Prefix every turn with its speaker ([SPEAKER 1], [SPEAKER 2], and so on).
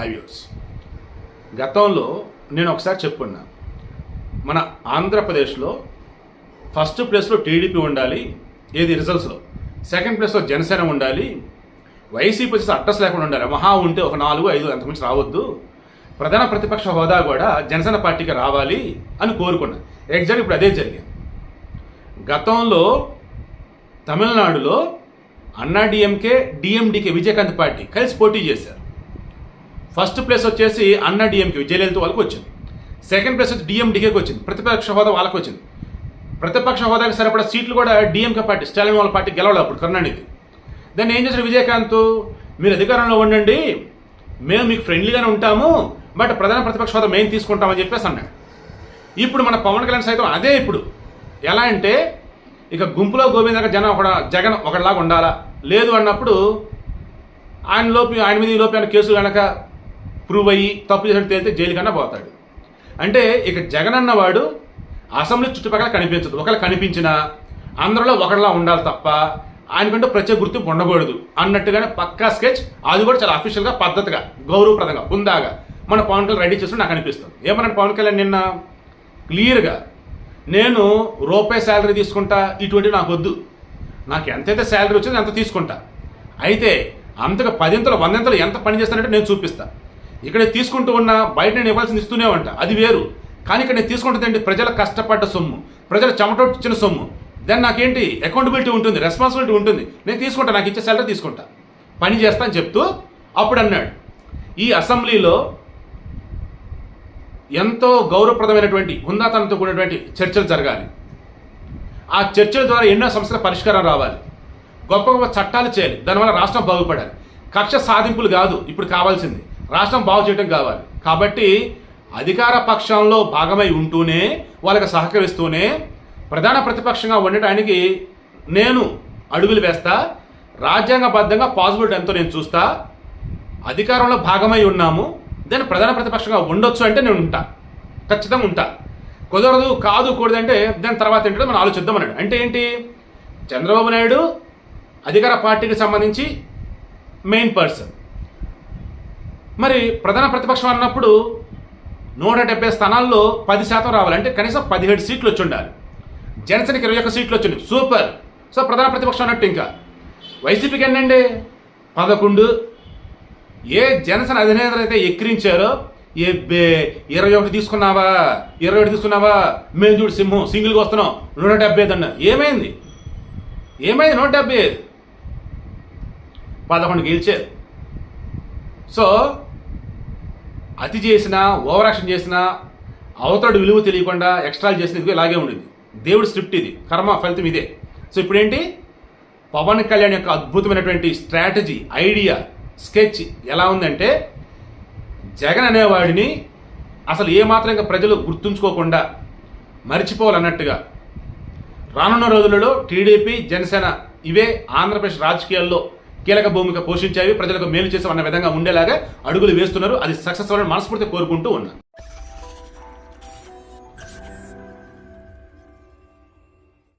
[SPEAKER 1] హైవ్యూస్ గతంలో నేను ఒకసారి చెప్పుకున్నాను మన ఆంధ్రప్రదేశ్లో ఫస్ట్ ప్లేస్లో టీడీపీ ఉండాలి ఏది రిజల్ట్స్లో. సెకండ్ ప్లేస్లో జనసేన ఉండాలి వైసీపీ వచ్చేసి అడ్రస్ లేకుండా ఉండాలి. మహా ఉంటే ఒక నాలుగు ఐదు అంతకుమించి రావద్దు. ప్రధాన ప్రతిపక్ష హోదా కూడా జనసేన పార్టీకి రావాలి అని కోరుకున్నా. ఎగ్జాక్ట్ ఇప్పుడు అదే జరిగింది. గతంలో తమిళనాడులో అన్నా డిఎంకే డిఎండికే విజయకాంత్ పార్టీ కలిసి పోటీ చేశారు. ఫస్ట్ ప్లేస్ వచ్చేసి అన్నా డిఎంకి విజయలలిత వాళ్ళకి వచ్చింది. సెకండ్ ప్లేస్ వచ్చి డిఎండికేకి వచ్చింది. ప్రతిపక్ష హోదా వాళ్ళకి వచ్చింది. ప్రతిపక్ష హోదాకి సరిపడా సీట్లు కూడా డిఎంకే పార్టీ స్టాలిన్ వాళ్ళ పార్టీ గెలవలేదు అప్పుడు కరుణానిధి. దాన్ని ఏం చేశాడు విజయకాంత్? మీరు అధికారంలో ఉండండి. మేము మీకు ఫ్రెండ్లీగానే ఉంటాము. బట్ ప్రధాన ప్రతిపక్ష హోదా మేము తీసుకుంటామని చెప్పేసి అన్నాడు. ఇప్పుడు మన పవన్ కళ్యాణ్ సైతం అదే ఇప్పుడు. ఎలా అంటే ఇక గుంపులో గోవిందక జనం ఒక జగన్ ఒకటిలాగా ఉండాలా? లేదు అన్నప్పుడు ఆయన లోపు ఆయన మీద ఈ లోపు ఆయన కేసులు కనుక ప్రూవ్ అయ్యి తప్పు చేసినట్టు తేలితే జైలు కన్నా పోతాడు. అంటే ఇక జగన్ అన్నవాడు అసెంబ్లీ చుట్టుపక్కల కనిపించదు. ఒకవేళ కనిపించినా అందరిలో ఒకరిలా ఉండాలి తప్ప ఆయనకంటే ప్రత్యేక గుర్తింపు ఉండకూడదు అన్నట్టుగానే పక్కా స్కెచ్. అది కూడా చాలా అఫీషియల్గా పద్ధతిగా గౌరవప్రదంగా ఉందాగా మన పవన్ కళ్యాణ్ రెడీ చేసి నాకు అనిపిస్తుంది. ఏమన్నాడు పవన్ కళ్యాణ్ నిన్న? క్లియర్గా నేను రూపాయి శాలరీ తీసుకుంటా ఇటువంటివి నాకు వద్దు. నాకు ఎంతైతే శాలరీ వచ్చిందో అంత తీసుకుంటా. అయితే అంతగా పదింతలు వందింతలు ఎంత పని చేస్తానంటే నేను చూపిస్తాను ఇక్కడ తీసుకుంటూ ఉన్న బయట నేను ఇవ్వాల్సింది ఇస్తూనే ఉంట అది వేరు. కానీ ఇక్కడ నేను తీసుకుంటుంది ఏంటి? ప్రజల కష్టపడ్డ సొమ్ము. ప్రజల చెమటొచ్చిన సొమ్ము. దాన్ని నాకేంటి? అకౌంటబిలిటీ ఉంటుంది రెస్పాన్సిబిలిటీ ఉంటుంది. నేను తీసుకుంటా నాకు ఇచ్చే శాలరీ తీసుకుంటా. పని చేస్తా అని చెప్తూ అప్పుడు అన్నాడు. ఈ అసెంబ్లీలో ఎంతో గౌరవప్రదమైనటువంటి హుందాతనంతో కూడినటువంటి చర్చలు జరగాలి. ఆ చర్చల ద్వారా ఎన్నో సమస్యల పరిష్కారం రావాలి. గొప్ప గొప్ప చట్టాలు చేయాలి. దానివల్ల రాష్ట్రం బాగుపడాలి. కక్ష సాధింపులు కాదు ఇప్పుడు కావాల్సింది. రాష్ట్రం బాగు చేయడం కావాలి. కాబట్టి అధికార పక్షంలో భాగమై ఉంటూనే వాళ్ళకి సహకరిస్తూనే ప్రధాన ప్రతిపక్షంగా ఉండటానికి నేను అడుగులు వేస్తా రాజ్యాంగబద్ధంగా పాసిబిలిటీ ఎంతో నేను చూస్తా అధికారంలో భాగమై ఉన్నాము దాన్ని ప్రధాన ప్రతిపక్షంగా ఉండొచ్చు అంటే నేను ఉంటా. ఖచ్చితంగా ఉంటా. కుదరదు కాదు కూడదంటే దాని తర్వాత ఏంటో మనం ఆలోచిద్దామన్నాడు అంటే ఏంటి? చంద్రబాబు నాయుడు అధికార పార్టీకి సంబంధించి మెయిన్ పర్సన్ మరి ప్రధాన ప్రతిపక్షం అన్నప్పుడు నూట డెబ్బై స్థానాల్లో పది శాతం రావాలంటే కనీసం పదిహేడు సీట్లు వచ్చి ఉండాలి. జనసేనకి ఇరవై ఒక్క సీట్లు వచ్చింది. సూపర్. సో ప్రధాన ప్రతిపక్షం అన్నట్టు ఇంకా. వైసీపీకి ఏంటండి పదకొండు. ఏ జనసేన అధినేతలు అయితే ఎక్కిరించారో ఏ బే ఇరవై ఒకటి తీసుకున్నావా? ఇరవై ఒకటి తీసుకున్నావా? మేము చూడు సింహం సింగిల్గా వస్తున్నాం. నూట డెబ్బై ఐదు అన్నారు ఏమైంది? ఏమైంది నూట డెబ్బై ఐదు? పదకొండు గెలిచారు. సో అతి చేసినా ఓవర్ యాక్షన్ చేసినా అవతడు విలువ తెలియకుండా ఎక్స్ట్రా చేసిన ఇదిగో ఇలాగే ఉండింది. దేవుడి స్క్రిప్ట్ ఇది. కర్మ ఫలితం ఇదే. సో ఇప్పుడేంటి? పవన్ కళ్యాణ్ యొక్క అద్భుతమైనటువంటి స్ట్రాటజీ ఐడియా స్కెచ్ ఎలా ఉందంటే జగన్ అనేవాడిని అసలు ఏమాత్రం ప్రజలు గుర్తుంచుకోకుండా మర్చిపోవాలన్నట్టుగా. రానున్న రోజులలో టీడీపీ జనసేన ఇవే ఆంధ్రప్రదేశ్ రాజకీయాల్లో కీలక భూమిక పోషించేవి ప్రజలకు మేలు చేసే అన్న విధంగా ఉండేలాగా అడుగులు వేస్తున్నారు. అది సక్సెస్ అవ్వాలని మనస్ఫూర్తి కోరుకుంటూ ఉన్నాను.